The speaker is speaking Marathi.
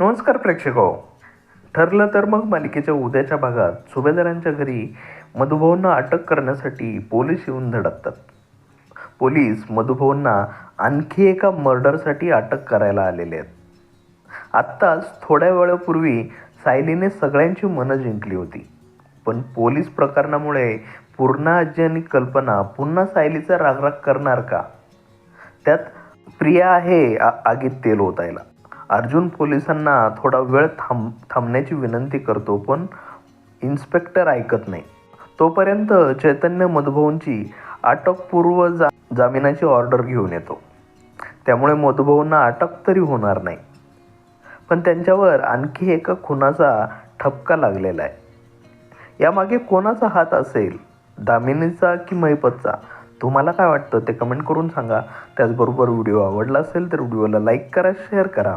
नमस्कार प्रेक्षको हो. ठरलं तर मग मालिकेच्या उद्याच्या भागात सुभेदारांच्या घरी मधुभाऊंना अटक करण्यासाठी पोलीस येऊन धडकतात. पोलीस मधुभाऊंना आणखी एका मर्डरसाठी अटक करायला आलेले आहेत. आत्ताच थोड्या वेळापूर्वी सायलीने सगळ्यांची मनं जिंकली होती. पण पोलीस प्रकरणामुळे पूर्णा आजी आणि कल्पना पुन्हा सायलीचा रागराग करणार का? त्यात प्रिया आहे आ- आगीत तेल ओतायला. अर्जुन पोलिसांना थोडा वेळ थांब थांबण्याची विनंती करतो पण इन्स्पेक्टर ऐकत नाही. तोपर्यंत चैतन्य मधुभाऊंची अटकपूर्व जा जामिनाची ऑर्डर घेऊन येतो. त्यामुळे मधुभाऊंना अटक तरी होणार नाही. पण त्यांच्यावर आणखी एका खुनाचा ठपका लागलेला आहे. यामागे कोणाचा हात असेल दामिनीचा की महिपतचा? तुम्हाला काय वाटतं? ते कमेंट करून सांगा. त्याचबरोबर व्हिडिओ आवडला असेल तर व्हिडिओला लाईक करा शेअर करा.